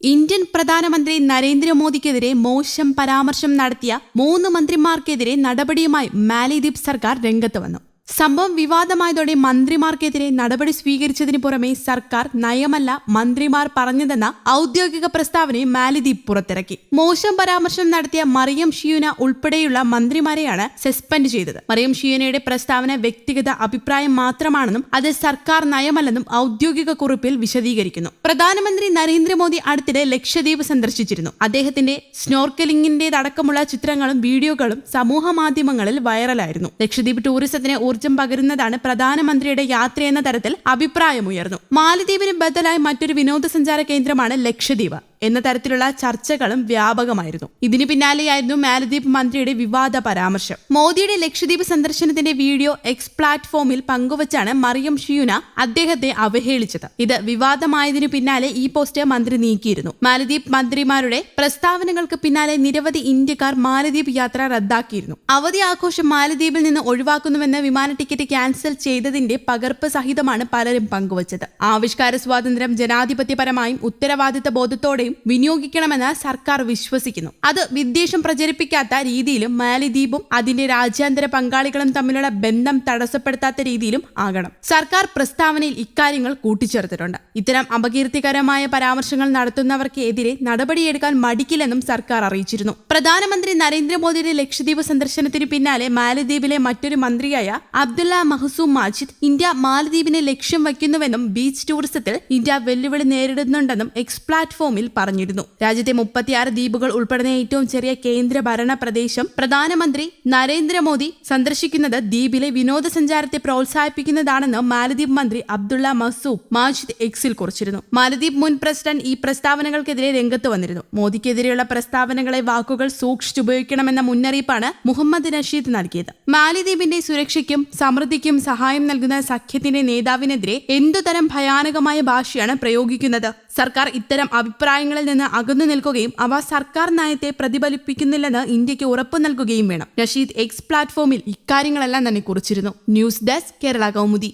Indian പ്രധാനമന്ത്രി നരേന്ദ്രമോദിക്കെതിരെ മോശം പരാമർശം നടത്തിയ മൂന്ന് മന്ത്രിമാർക്കെതിരെ നടപടിയുമായി മാലിദ്വീപ് സർക്കാർ രംഗത്ത് വന്നു. സംഭവം വിവാദമായതോടെ മന്ത്രിമാർക്കെതിരെ നടപടി സ്വീകരിച്ചതിന് പുറമെ സർക്കാർ നയമല്ല മന്ത്രിമാർ പറഞ്ഞതെന്ന ഔദ്യോഗിക പ്രസ്താവനയെ മാലിദ്വീപ് പുറത്തിറക്കി. മോശം പരാമർശം നടത്തിയ മറിയം ഷിയുന ഉൾപ്പെടെയുള്ള മന്ത്രിമാരെയാണ് സസ്പെൻഡ് ചെയ്തത്. മറിയം ഷിയുനയുടെ പ്രസ്താവന വ്യക്തിഗത അഭിപ്രായം മാത്രമാണെന്നും അത് സർക്കാർ നയമല്ലെന്നും ഔദ്യോഗിക കുറിപ്പിൽ വിശദീകരിക്കുന്നു. പ്രധാനമന്ത്രി നരേന്ദ്രമോദി അടുത്തിടെ ലക്ഷദ്വീപ് സന്ദർശിച്ചിരുന്നു. അദ്ദേഹത്തിന്റെ സ്നോർക്കലിംഗിന്റേതടക്കമുള്ള ചിത്രങ്ങളും വീഡിയോകളും സമൂഹ മാധ്യമങ്ങളിൽ വൈറലായിരുന്നു. ലക്ഷദ്വീപ് ടൂറിസത്തിന് ഊർജം പകരുന്നതാണ് പ്രധാനമന്ത്രിയുടെ യാത്രയെന്ന തരത്തിൽ അഭിപ്രായമുയർന്നു. മാലദ്വീപിന് ബദലായി മറ്റൊരു വിനോദസഞ്ചാര കേന്ദ്രമാണ് ലക്ഷദ്വീപ്. എന്ന തരത്തിലുള്ള ചർച്ചകളും വ്യാപകമായിരുന്നു. ഇതിനു പിന്നാലെയായിരുന്നു മാലദ്വീപ് മന്ത്രിയുടെ വിവാദ പരാമർശം. മോദിയുടെ ലക്ഷദ്വീപ് സന്ദർശനത്തിന്റെ വീഡിയോ എക്സ് പ്ലാറ്റ്ഫോമിൽ പങ്കുവച്ചാണ് മറിയം ഷിയുന അദ്ദേഹത്തെ അവഹേളിച്ചത്. ഇത് വിവാദമായതിനു പിന്നാലെ ഈ പോസ്റ്റ് മന്ത്രി നീക്കിയിരുന്നു. മാലദ്വീപ് മന്ത്രിമാരുടെ പ്രസ്താവനകൾക്ക് പിന്നാലെ നിരവധി ഇന്ത്യക്കാർ മാലദ്വീപ് യാത്ര റദ്ദാക്കിയിരുന്നു. അവധി ആഘോഷം മാലദ്വീപിൽ നിന്ന് ഒഴിവാക്കുന്നുവെന്ന് വിമാന ടിക്കറ്റ് ക്യാൻസൽ ചെയ്തതിന്റെ പകർപ്പ് സഹിതമാണ് പലരും പങ്കുവച്ചത്. ആവിഷ്കാര സ്വാതന്ത്ര്യം ജനാധിപത്യപരമായും ഉത്തരവാദിത്ത ബോധത്തോടെയും വിനിയോഗിക്കണമെന്ന് സർക്കാർ വിശ്വസിക്കുന്നു. അത് വിദ്വേഷം പ്രചരിപ്പിക്കാത്ത രീതിയിലും മാലിദ്വീപും അതിന്റെ രാജ്യാന്തര പങ്കാളികളും തമ്മിലുള്ള ബന്ധം തടസ്സപ്പെടുത്താത്ത രീതിയിലും ആകണം. സർക്കാർ പ്രസ്താവനയിൽ ഇക്കാര്യങ്ങൾ കൂട്ടിച്ചേർത്തിട്ടുണ്ട്. ഇത്തരം അപകീർത്തികരമായ പരാമർശങ്ങൾ നടത്തുന്നവർക്കെതിരെ നടപടിയെടുക്കാൻ മടിക്കില്ലെന്നും സർക്കാർ അറിയിച്ചിരുന്നു. പ്രധാനമന്ത്രി നരേന്ദ്രമോദിയുടെ ലക്ഷദ്വീപ് സന്ദർശനത്തിന് പിന്നാലെ മാലദ്വീപിലെ മറ്റൊരു മന്ത്രിയായ അബ്ദുള്ള മഹസൂം മാജിദ് ഇന്ത്യ മാലദ്വീപിനെ ലക്ഷ്യം വയ്ക്കുന്നുവെന്നും ബീച്ച് ടൂറിസത്തിൽ ഇന്ത്യ വെല്ലുവിളി നേരിടുന്നുണ്ടെന്നും എക്സ് പ്ലാറ്റ്ഫോമിൽ പറഞ്ഞിരുന്നു. രാജ്യത്തെ മുപ്പത്തിയാറ് ദ്വീപുകൾ ഉൾപ്പെടുന്ന ഏറ്റവും ചെറിയ കേന്ദ്ര ഭരണ പ്രദേശം പ്രധാനമന്ത്രി നരേന്ദ്രമോദി സന്ദർശിക്കുന്നത് ദ്വീപിലെ വിനോദസഞ്ചാരത്തെ പ്രോത്സാഹിപ്പിക്കുന്നതാണെന്ന് മാലദ്വീപ് മന്ത്രി അബ്ദുള്ള മസൂബ് മാജിദ് എക്സിൽ കുറിച്ചിരുന്നു. മാലദ്വീപ് മുൻ പ്രസിഡന്റ് ഈ പ്രസ്താവനകൾക്കെതിരെ രംഗത്ത് വന്നിരുന്നു. മോദിക്കെതിരെയുള്ള പ്രസ്താവനകളെ വാക്കുകൾ സൂക്ഷിച്ചുപയോഗിക്കണമെന്ന മുന്നറിയിപ്പാണ് മുഹമ്മദ് നഷീദ് നൽകിയത്. മാലിദ്വീപിന്റെ സുരക്ഷയ്ക്കും സമൃദ്ധിക്കും സഹായം നൽകുന്ന സഖ്യത്തിന്റെ നേതാവിനെതിരെ എന്തുതരം ഭയാനകമായ ഭാഷയാണ് പ്രയോഗിക്കുന്നത്? സർക്കാർ ഇത്തരം അഭിപ്രായങ്ങളിൽ നിന്ന് അകന്നു നിൽക്കുകയും അവ സർക്കാർ നയത്തെ പ്രതിഫലിപ്പിക്കുന്നില്ലെന്ന് ഇന്ത്യയ്ക്ക് ഉറപ്പു നൽകുകയും വേണം. റഷീദ് എക്സ് പ്ലാറ്റ്ഫോമിൽ ഇക്കാര്യങ്ങളെല്ലാം തന്നെ കുറിച്ചിരുന്നു. News desk Kerala Kaumudi.